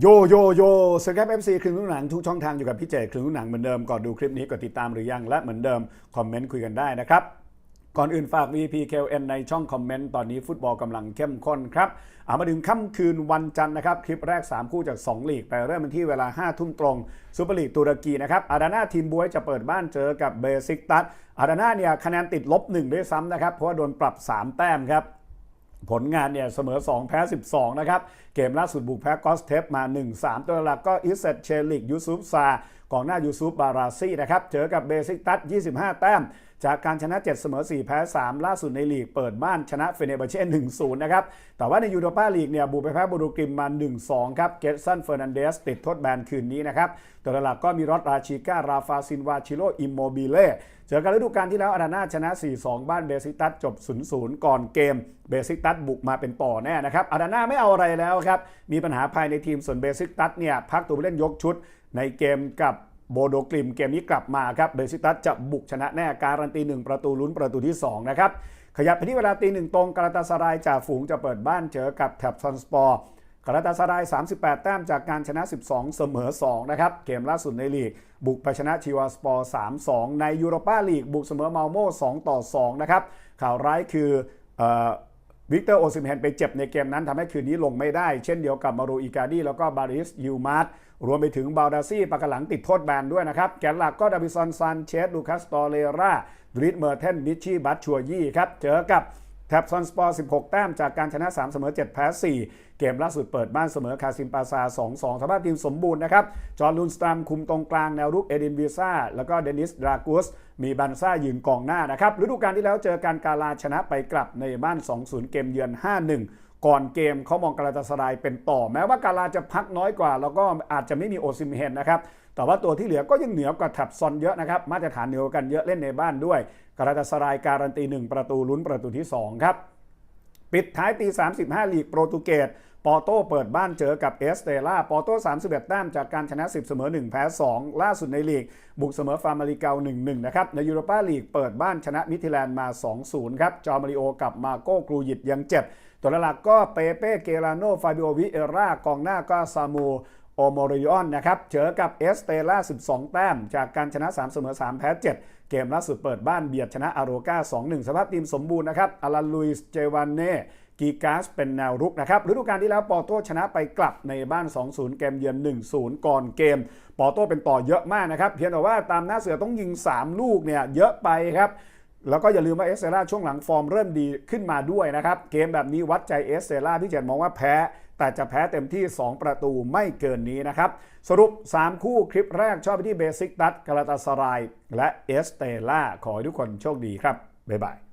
โยโยโยสครับเอฟซีครึ่งลูกหนังทุกช่องทางอยู่กับพี่เจครึ่งลูกหนังเหมือนเดิมก่อนดูคลิปนี้กดติดตามหรือยังและเหมือนเดิมคอมเมนต์คุยกันได้นะครับ ก่อนอื่นฝาก VP KLN ในช่องคอมเมนต์ตอนนี้ฟุตบอลกำลังเข้มข้นครับเอามาถึงค่ำคืนวันจันทร์นะครับ คลิปแรก 3 คู่จาก 2 ลีก ไปเริ่มกันที่เวลา 5 ทุ่มตรงซูเปอร์ลีกตุรกีนะครับอาดาน่าทีมบวยจะเปิดบ้านเจอกับเบซิกตัสอาดาน่าเนี่ยคะแนนติดลบ1ด้วยซ้ำนะครับเพราะว่าโดนปรับ 3 แต้มครับ ผลงานเนี่ยเสมอ 2 แพ้ 12 นะครับ เกมล่าสุดบุกแพ้กอสเทปมา 1-3 ตัวหลักก็อิสเซตเชลิกยูซุฟซา กองหน้ายูซุฟบาราซีนะครับเจอกับเบซิกตัส 25 แต้ม จากการชนะ 7 เสมอ 4 แพ้ 3 ล่าสุดในลีกเปิดบ้านชนะเฟเนบาเช่ 1-0 นะครับ แต่ว่าในยูโรปาลีกเนี่ยบุกไปแพ้บูรูกริมมา 1-2 ครับ เกตซันเฟอร์นันเดสติดโทษแบนคืนนี้นะครับ ตัวหลักก็มีรอดราชิก้า ราฟาซินวาชิโล อิมโมบิเล่ เจอกันฤดูกาลที่แล้วอาดาน่าชนะ 4-2 บ้านเบซิกตัสจบ 0-0 ก่อนเกม เบซิกตัสบุกมาเป็นต่อแน่นะครับอาดาน่าไม่เอาอะไรแล้วครับ มีปัญหาภายในทีมส่วนเบซิกตัสเนี่ยพักตัวผู้เล่นยกชุด ในเกมกับโบโดกลิมเกมนี้กลับมาครับเบซิตัสจะบุกชนะแน่การันตี 1 ประตูลุ้นประตูที่ 2 นะครับ ขยับไปที่เวลาตีหนึ่งตรงกาลาตาสรายจ่าฝูงจะเปิดบ้านเจอกับแท็บซอนสปอร์กาลาตาสราย 38 แต้มจากการชนะ 12 เสมอ 2 นะครับ เกมล่าสุดในลีก บุกไปชนะชิวาสปอร์ 3-2 ในยูโรปาลีก บุกเสมอมาลโม่2 ต่อ 2 นะครับ ข่าวร้ายคืออ วิกเตอร์โอซิมเฮนไปเจ็บในเกมนั้นทำให้คืนนี้ลงไม่ได้ เช่นเดียวกับมารูอิกาดีแล้วก็บาริสยูมาร์รวมไปถึงบาลดาซี่ปากหลังติดโทษแบนด้วยนะครับ แกนหลักก็ดาวิซอนซันเชสลูคัสตอเลราดริดเมอร์เทนมิชชี่บัตชัวยี่ครับ เจอกับ แท็บซอนสปอร์ 16 แต้มจากการชนะ 3 เสมอ 7 แพ้ 4 เกมล่าสุดเปิดบ้านเสมอคาซิมปาซา 2-2สภาพทีมสมบูรณ์นะครับ จอร์ลุนสตามคุมตรงกลางแนวรุกเอดินวีซ่า แล้วก็เดนิสดรากุส มีบันซ่ายืนกองหน้านะครับฤดูกาลที่แล้วเจอการกาลาชนะไปกลับในบ้าน 2-0 เกมเยือน 5-1 ก่อนเกมเขามองกาลาตาสรายเป็นต่อ แม้ว่ากาลาจะพักน้อยกว่า แล้วก็อาจจะไม่มีโอซิมเฮนนะครับแต่ว่าตัวที่เหลือก็ยังเหนือกว่าแทบซอนเยอะนะครับมาตรฐานเหนือกว่ากันเยอะเล่นในบ้านด้วยกาลาตาสรายการันตี 1 ประตูลุ้นประตูที่ 2 ครับปิดท้ายตี 35 ลีกโปรตุเกสปอร์โต้เปิดบ้านเจอกับเอสเตล่าปอร์โต้31แต้มจากการชนะ 10 เสมอ 1 แพ้ 2 ล่าสุดในลีก บุกเสมอฟาร์มาริเกา1-1 นะครับ ในยูโรปาลีกเปิดบ้านชนะมิทิแลนด์มา 2-0 ครับ จอมาริโอกับมาโก้กรูยิตยังเจ็บ ตัวหลักก็เปเป้เกราโนฟาบิโอวิเอร่ากองหน้าก็ซามูโอโมริออนนะครับเจอกับเอสเตล่า 12 แต้ม จากการชนะ 3 เสมอ 3 แพ้ 7 เกมล่าสุดเปิดบ้านเบียดชนะอาโรกา2-1 สภาพทีมสมบูรณ์นะครับอารันลุยส์เจวานเน่กีกาสเป็นแนวรุกนะครับฤดูกาลที่แล้วปอโต้ชนะไปกลับในบ้าน 2-0 เกมเยือน 1-0 ก่อนเกม ปอโต้เป็นต่อเยอะมากนะครับ เพียงแต่ว่าตามหน้าเสือต้องยิง 3 ลูกเนี่ยเยอะไปครับ แล้วก็อย่าลืมว่าเอสเซล่าช่วงหลังฟอร์มเริ่มดีขึ้นมาด้วยนะครับ เกมแบบนี้วัดใจเอสเซล่าพี่เจนมองว่าแพ้ แต่จะแพ้เต็มที่ 2 ประตูไม่เกินนี้นะครับ สรุป 3 คู่คลิปแรกชอบไปที่เบสิกตัสกาลาตาสรายและเอสเตล่าขอให้ทุกคนโชคดีครับ บ๊ายบาย